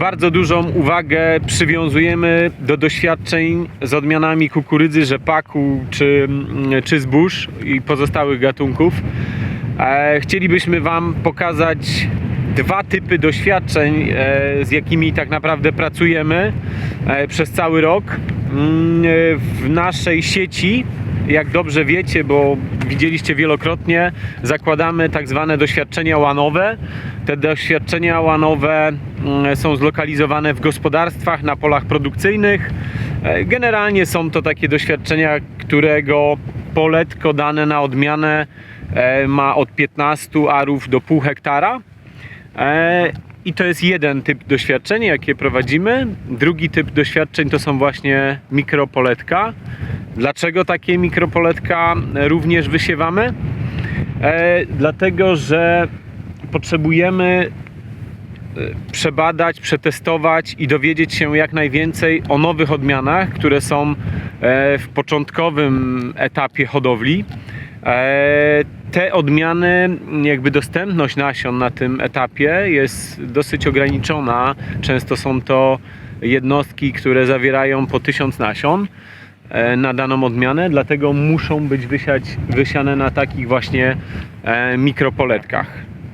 bardzo dużą uwagę przywiązujemy do doświadczeń z odmianami kukurydzy, rzepaku czy, mm, czy zbóż i pozostałych gatunków. E, Chcielibyśmy Wam pokazać dwa typy doświadczeń, e, z jakimi tak naprawdę pracujemy e, przez cały rok. Mm, W naszej sieci, jak dobrze wiecie, bo widzieliście wielokrotnie, zakładamy tak zwane doświadczenia łanowe. Te doświadczenia łanowe mm, są zlokalizowane w gospodarstwach, na polach produkcyjnych. E, Generalnie są to takie doświadczenia, którego poletko dane na odmianę e, ma od 15 arów do pół hektara. I to jest jeden typ doświadczeń, jakie prowadzimy. Drugi typ doświadczeń to są właśnie mikropoletka. Dlaczego takie mikropoletka również wysiewamy? E, dlatego, że potrzebujemy e, przebadać, przetestować i dowiedzieć się jak najwięcej o nowych odmianach, które są e, w początkowym etapie hodowli. E, Te odmiany, jakby dostępność nasion na tym etapie jest dosyć ograniczona. Często są to jednostki, które zawierają po tysiąc nasion e, na daną odmianę, dlatego muszą być wysiać, wysiane na takich właśnie e, mikropoletkach.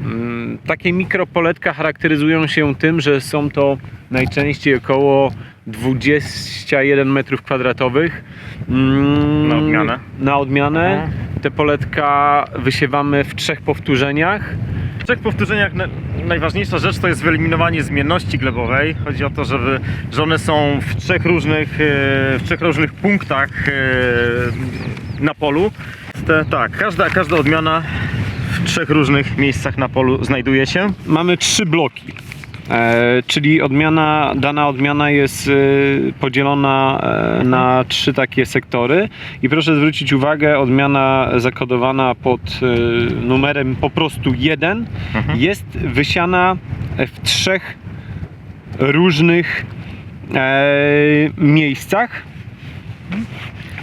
Mm, Takie mikropoletka charakteryzują się tym, że są to najczęściej około 21 metrów kwadratowych. Mm, Na odmianę. Na odmianę. Te poletka wysiewamy w trzech powtórzeniach. W trzech powtórzeniach na, najważniejsza rzecz to jest wyeliminowanie zmienności glebowej. Chodzi o to, żeby, że one są w trzech różnych, e, w trzech różnych punktach e, na polu. Tak, każda, każda odmiana w trzech różnych miejscach na polu znajduje się. Mamy trzy bloki. E, czyli odmiana, dana odmiana jest e, podzielona e, na trzy takie sektory i proszę zwrócić uwagę, odmiana zakodowana pod numerem po prostu 1 Mhm. jest wysiana w trzech różnych miejscach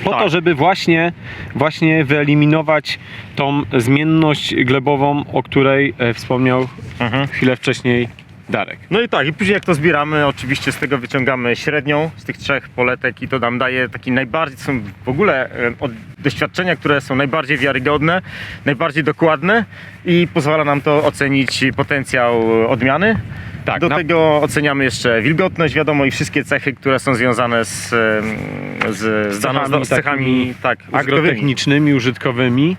po Tak. to, żeby właśnie, właśnie wyeliminować tą zmienność glebową, o której wspomniał Mhm. chwilę wcześniej Darek. No i tak, i później jak to zbieramy, oczywiście z tego wyciągamy średnią z tych trzech poletek i to nam daje taki najbardziej, są w ogóle od doświadczenia, które są najbardziej wiarygodne, najbardziej dokładne i pozwala nam to ocenić potencjał odmiany. Tak, Do na- tego oceniamy jeszcze wilgotność, wiadomo, i wszystkie cechy, które są związane z, z, z, Cechami z cechami tak, agrotechnicznymi, użytkowymi.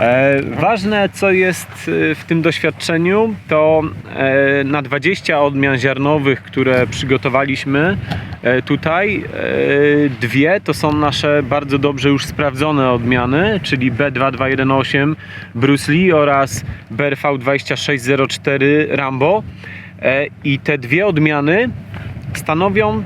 E, ważne, co jest e, w tym doświadczeniu, to e, na 20 odmian ziarnowych, które przygotowaliśmy e, tutaj, e, dwie to są nasze bardzo dobrze już sprawdzone odmiany, czyli B2218 Bruce Lee oraz BRV 2604 Rambo. E, I te dwie odmiany stanowią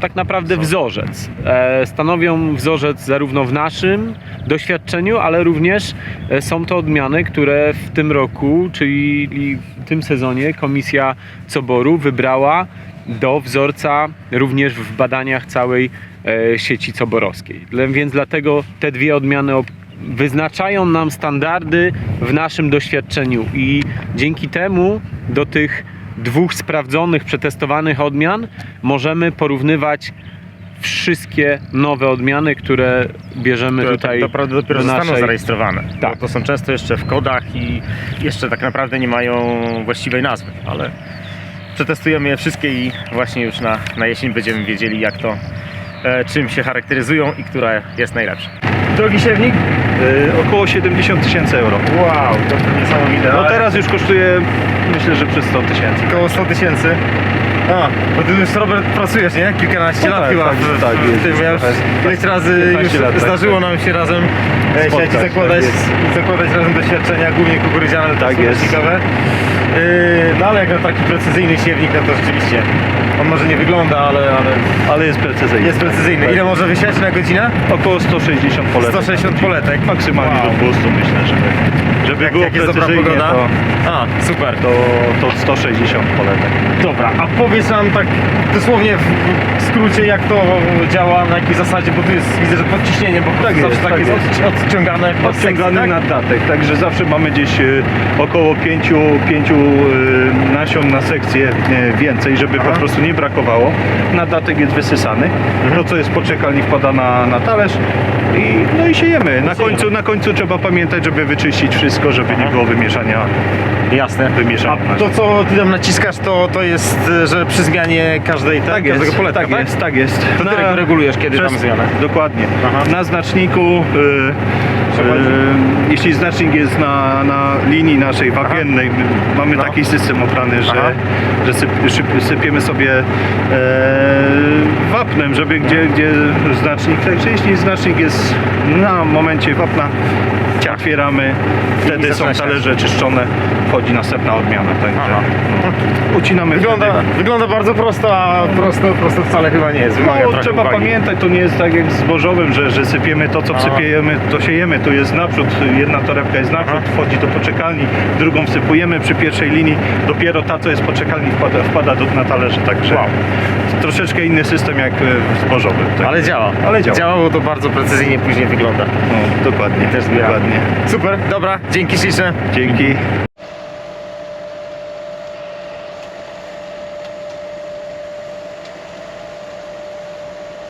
tak naprawdę wzorzec. E, Stanowią wzorzec zarówno w naszym doświadczeniu, ale również e, są to odmiany, które w tym roku, czyli w tym sezonie komisja Coboru wybrała do wzorca również w badaniach całej sieci coborowskiej. Więc dlatego te dwie odmiany wyznaczają nam standardy w naszym doświadczeniu i dzięki temu do tych dwóch sprawdzonych, przetestowanych odmian możemy porównywać wszystkie nowe odmiany, które bierzemy które tutaj tak naprawdę dopiero do zostaną naszej... zarejestrowane. Tak. To są często jeszcze w kodach i jeszcze tak naprawdę nie mają właściwej nazwy, ale przetestujemy je wszystkie i właśnie już na, na jesień będziemy wiedzieli jak to, e, czym się charakteryzują i która jest najlepsza. Drogi siewnik? Y, około 70 tysięcy euro. Wow, to, niesamowite. No teraz już kosztuje myślę, że przez 100 tysięcy. około 100 tysięcy. A, bo ty już Robert pracujesz, nie? Kilkanaście No lat tak, chyba tak, w, tak, w jest tym. już Ja już trochę. ileś razy 15 już lat, tak, zdarzyło tak. nam się razem e, siać Spotkać, i zakładać, tak jest. zakładać razem doświadczenia, głównie kukurydziane, ale Tak też jest. ciekawe. Yy, no ale jak na taki precyzyjny siewnik, no to rzeczywiście on może nie wygląda, ale, ale Ale jest precyzyjny. jest precyzyjny. Tak. Ile może wysiać na godzinę? Około 160 poletek. 160 poletek. Maksymalnie do 200 myślę, żeby, Żeby jak, było jak jest dobra precyzyjnie, pogoda. to- A, super. To, to 160 poletek. Dobra, a powiedz nam tak dosłownie w w skrócie jak to działa, na jakiej zasadzie, bo tu jest, widzę, że podciśnienie, bo Tak zawsze jest, tak tak jest, jest. od- odciągane pod Odciągany tak? na datek, także zawsze mamy gdzieś e, około 5 pięciu, e, nasion na sekcję e, więcej, żeby Aha. po prostu nie brakowało. Na datek jest wysysany. To co jest poczekalni wpada na, na talerz i, no i siejemy. Na końcu, na końcu trzeba pamiętać, żeby wyczyścić wszystko, żeby nie było wymieszania. Jasne. Wymieszania. A to co ty tam naciskasz, to, to jest, e, że przy zmianie każdej, tak, każdego jest, poletka, tak tak? jest, tak jest. To ty regulujesz, kiedy tam zmianę. Dokładnie. Aha. Na znaczniku, y, y, jeśli znacznik jest na, na linii naszej wapiennej, my mamy No. taki system ochrany, że, Aha. że syp, syp, sypiemy sobie e, wapnem, żeby gdzie, gdzie znacznik, także jeśli znacznik jest na momencie wapna, otwieramy, wtedy są talerze czyszczone, wchodzi następna odmiana, także Aha. no, ucinamy Wygląda, wtedy. wygląda bardzo prosto, a prosto, prosto wcale chyba nie jest. Wymaga No, trochę trzeba uwagi. pamiętać, to nie jest tak jak z zbożowym, że, że sypiemy to, co A. wsypiemy, to siejemy. Tu jest naprzód, jedna torebka jest naprzód, Aha. wchodzi do poczekalni, drugą wsypujemy przy pierwszej linii, dopiero ta, co jest poczekalni, wpada, wpada do, na talerze, także Wow. troszeczkę inny system jak e, w zbożowym. Tak. Ale działa. Ale działa. Działa, bo to bardzo precyzyjnie później wygląda. No, dokładnie, Też zbieramy. dokładnie. Super, dobra, dzięki śliczne. Dzięki.